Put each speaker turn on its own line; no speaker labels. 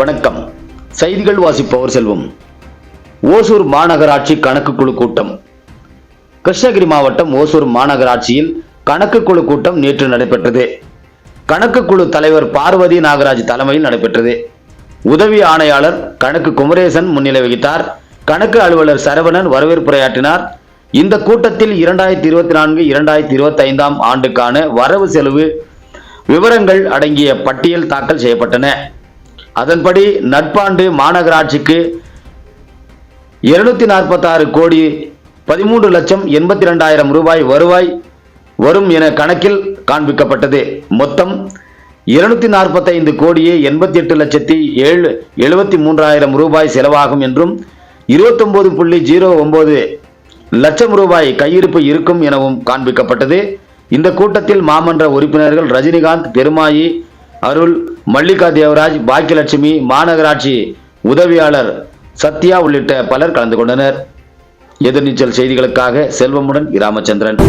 வணக்கம். செய்திகள் வாசிப்பவர் செல்வம். ஓசூர் மாநகராட்சி கணக்கு குழு கூட்டம். கிருஷ்ணகிரி மாவட்டம் ஓசூர் மாநகராட்சியில் கணக்கு குழு கூட்டம் நேற்று நடைபெற்றது. கணக்கு குழு தலைவர் பார்வதி நாகராஜ் தலைமையில் நடைபெற்றது. உதவி ஆணையாளர் கணக்கு குமரேசன் முன்னிலை வகித்தார். கணக்கு அலுவலர் சரவணன் வரவேற்புரையாற்றினார். இந்த கூட்டத்தில் இரண்டாயிரத்தி இருபத்தி நான்கு இரண்டாயிரத்தி இருபத்தி ஐந்தாம் ஆண்டுக்கான வரவு செலவு விவரங்கள் அடங்கிய பட்டியல் தாக்கல் செய்யப்பட்டன. அதன்படி நட்பாண்டு மாநகராட்சிக்கு இருநூத்தி நாற்பத்தாறு கோடி பதிமூன்று லட்சம் எண்பத்தி ரெண்டாயிரம் ரூபாய் வருவாய் வரும் என கணக்கில் காண்பிக்கப்பட்டது. மொத்தம் இருநூத்தி நாற்பத்தைந்து கோடியே எண்பத்தி எட்டு லட்சத்தி ஏழு எழுபத்தி மூன்றாயிரம் ரூபாய் செலவாகும் என்றும் இருபத்தொன்பது புள்ளி ஜீரோ ஒன்பது லட்சம் ரூபாய் கையிருப்பு இருக்கும் எனவும் காண்பிக்கப்பட்டது. இந்த கூட்டத்தில் மாமன்ற உறுப்பினர்கள் ரஜினிகாந்த் பெருமாயி அருள் மல்லிகா தேவராஜ் பாக்கியலட்சுமி மாநகராட்சி உதவியாளர் சத்யா உள்ளிட்ட பலர் கலந்து கொண்டனர். எதிர்நீச்சல் செய்திகளுக்காக செல்வமுடன் ராமச்சந்திரன்